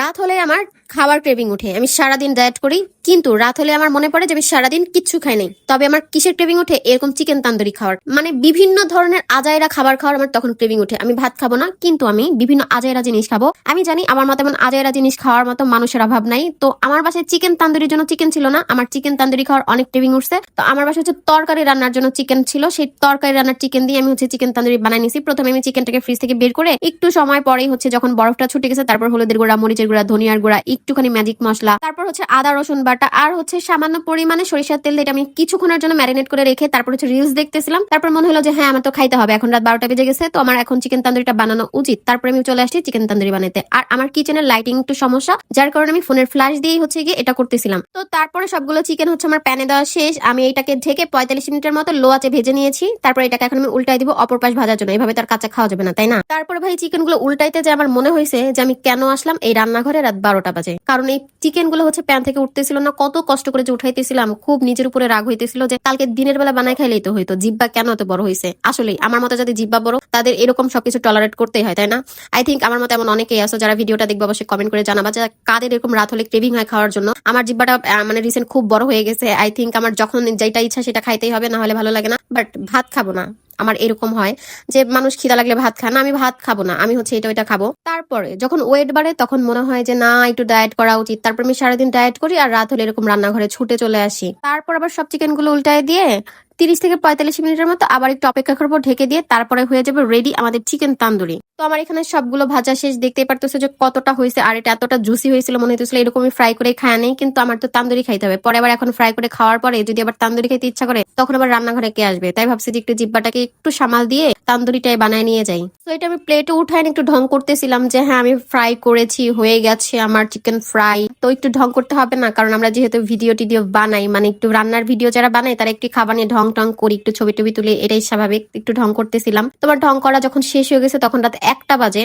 রাত হলে আমার খাবার ক্রেভিং উঠে। আমি সারাদিন ডায়েট করি, কিন্তু রাত হলে আমার মনে পড়ে যে আমি সারাদিন কিচ্ছু খাই নাই। তবে আমার কিসের ক্রেভিং উঠে? এরকম চিকেন তান্দুরি খাওয়ার। মানে বিভিন্ন ধরনের আজাইরা খাবার খাওয়ার আমার তখন ক্রেভিং উঠে। আমি ভাত খাব না, কিন্তু আমি বিভিন্ন আজাইরা জিনিস খাব। আমি জানি আমার মতো এমন আজাইরা জিনিস খাওয়ার মতো মানুষের অভাব নাই। তো আমার বাসায় চিকেন তান্দুরির জন্য চিকেন ছিল না। আমার চিকেন তান্দুরি খাওয়ার অনেক ক্রেভিং উঠছে। তো আমার বাসায় হচ্ছে তরকারি রান্নার জন্য চিকেন ছিল। সেই তরকারি রান্নার চিকেন দিয়ে আমি হচ্ছে চিকেন তান্দুরি বানাই নিছি। প্রথমে আমি চিকেনটাকে ফ্রিজ থেকে বের করে একটু সময় পরেই হচ্ছে যখন বরফটা ছুটে গেছে, তারপর হলুদের গুঁড়া, মরিচের গুঁড়া, ধনিয়ার গুঁড়া, একটুখানি ম্যাজিক মশলা, তারপর হচ্ছে আদা, রসুন বাটা, আর হচ্ছে সামান্য পরিমাণে সরিষার তেল এটা আমি কিছুক্ষণের জন্য ম্যারিনেট করে রেখে তারপর হচ্ছে রিলস দেখতেছিলাম। তারপর মনে হলো যে হ্যাঁ আমার তো খাইতে হবে। এখন রাত বারোটা বেজে গেছে, তো আমার এখন চিকেন তান্দুরিটা বানানো উচিত। তারপরে আমি চলে আসছি চিকেন তান্দুরি বানাতে আর আমার কিচেনের লাইটিং একটু সমস্যা, যার কারণে আমি ফোনের ফ্ল্যাশ দিয়েই হচ্ছে গিয়ে এটা করতেছিলাম। তো তারপরে সবগুলো চিকেন হচ্ছে আমার প্যানে দেওয়া শেষ। আমি এটাকে ঢেকে পঁয়তাল্লিশ মিনিটের মতো লো আঁচে ভেজে নিয়েছি। তারপর এটাকে এখন আমি উল্টাই দিব অপর পাশ ভাজার জন্য। এইভাবে তার কাঁচা খাওয়া যাবে না, তাই না? তারপরে ভাই চিকেনগুলো উল্টাইতে যে আমার মনে হয়েছে যে আমি কেন আসলাম, এই রান্নাঘরে রাত বারোটা বাজে। কারণ এই চিকেনগুলো হচ্ছে প্যান থেকে উঠতেছিল না, কত কষ্ট করে যে উঠাইতেছিলাম, খুব নিজের উপরে রাগ হইতেছিল যে কালকে দিনের বেলা বানাই খাইলেই তো হইতো জিব্বা কেন এত বড় হয়েছে আসলে আমার মতো যাদের জিব্বা বড়, তাদের এরকম সবকিছু টলারেট করতেই হয়, তাই না? আই থিঙ্ক আমার মতো এমন অনেকেই আছে যারা ভিডিওটা দেখবে, অবশ্যই কমেন্ট করে জানাবা যে কাদের এরকম রাত হলে ক্রেভিং হয় খাওয়ার জন্য। আমার জিব্বাটা মানে রিসেন্ট খুব বড় হয়ে গেছে আই থিঙ্ক আমার যখন যেটা ইচ্ছা সেটা খাইতেই হবে, না হলে ভালো লাগে না বাট ভাত খাব না, আমার এরকম হয় যে মানুষ খিদা লাগলে ভাত খায় না, আমি ভাত খাব না, আমি হচ্ছে এটা ওইটা খাব। তারপরে যখন ওয়েট বাড়ে, তখন মনে হয় যে না, একটু ডায়েট করা উচিত। তারপর আমি সারাদিন ডায়েট করি আর রাত হলে এরকম রান্নাঘরে ছুটে চলে আসি। তারপর আবার সব চিকেনগুলো উল্টায় দিয়ে তিরিশ থেকে পঁয়তাল্লিশ মিনিটের মতো আবার একটু অপেক্ষা করব, ঢেকে দিয়ে তারপরে হয়ে যাবে রেডি আমাদের চিকেন তান্দুরি তো আমার এখানে সবগুলো ভাজা শেষ, দেখতেই পারতেছে যে কতটা হয়েছে আর এটা এতটা জুসি হয়েছিল, মনে হইতেছিল এরকমই ফ্রাই করে খায় নেই, কিন্তু আমার তো তান্দুরি খাইতে হবে। পরে আবার এখন ফ্রাই করে খাওয়ার পরে যদি আবার তান্দুরি খেতে ইচ্ছা করে, তখন আবার রান্নাঘরে কে আসবে? তাই ভাবছি যে একটু জিব্বাটাকে একটু সামাল দিয়ে তান্দুরিটাই বানায় নিয়ে যাই। তো এটা আমি প্লেটে উঠায় একটু ঢং করতেছিলাম যে হ্যাঁ আমি ফ্রাই করেছি, হয়ে গেছে আমার চিকেন ফ্রাই তো একটু ঢং করতে হবে না, কারণ আমরা যেহেতু ভিডিও টিডিও বানাই মানে একটু রান্নার ভিডিও যারা বানাই তারা একটু খাবার নিয়ে ঢং টং করি, একটু ছবি টবি তুলে, এটাই স্বাভাবিক, একটু ঢং করতেছিলাম। তোমার ঢং করা যখন শেষ হয়ে গেছে, তখন রাত একটা বাজে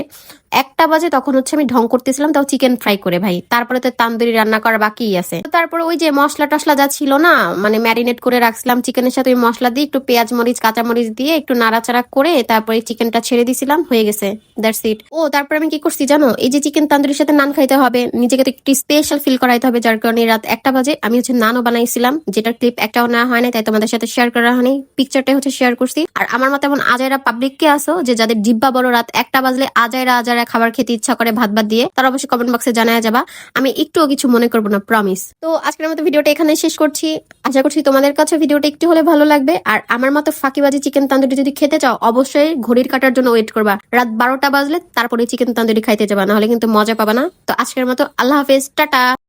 একটা বাজে তখন হচ্ছে আমি ঢং করতেছিলাম, তাও চিকেন ফ্রাই করে ভাই। তারপরে তো তান্দুরি রান্না করা বাকিই আছে। তারপরে ওই যে মশলা টসলা যা ছিল না মানে ম্যারিনেট করে রাখছিলাম চিকেনের সাথে ওই মশলা দিয়ে একটু পেঁয়াজ মরিচ কাঁচা মরিচ দিয়ে একটু নাড়াচাড়া করে তারপরে চিকেনটা ছেড়ে দিছিলাম, হয়ে গেছে দ্যাটস ইট ও, তারপরে আমি কি করছি জানো? এই যে চিকেন তান্দুরির সাথে নান খাইতে হবে, নিজেকে তো একটু স্পেশাল ফিল করাইতে হবে, যার কারণে রাত একটা বাজে, আমি হচ্ছে নানও বানাইছিলাম, যেটার ক্লিপ একটাও নেওয়া হয় না তাই তোমাদের সাথে শেয়ার করা হয়নি। পিকচারটা হচ্ছে শেয়ার করছি। আর আমার মতো এমন আজাইরা পাবলিক কে আসো যে যাদের জিব্বা বড় রাত, একটা বাজলে আজাইরা আজাইরা খাবার খেতে ইচ্ছা করে ভাত ভাত দিয়ে, তারা অবশ্যই কমেন্ট বক্সে জানায় যাবা। আমি একটুও কিছু মনে করব না প্রমিস তো আজকের মতো ভিডিওটা এখানে শেষ করছি। আশা করছি তোমাদের কাছে ভিডিওটা একটু হলে ভালো লাগবে। আর আমার মতো ফাঁকিবাজি চিকেন তান্দুরি যদি খেতে চাও, অবশ্যই ঘড়ির কাটার জন্য ওয়েট করবা। রাত বারোটা বাজলে তারপরে চিকেন তান্দুরি খাইতে যাবা, নাহলে কিন্তু মজা পাবা না। তো আজকের মতো আল্লাহ হাফেজ, টাটা।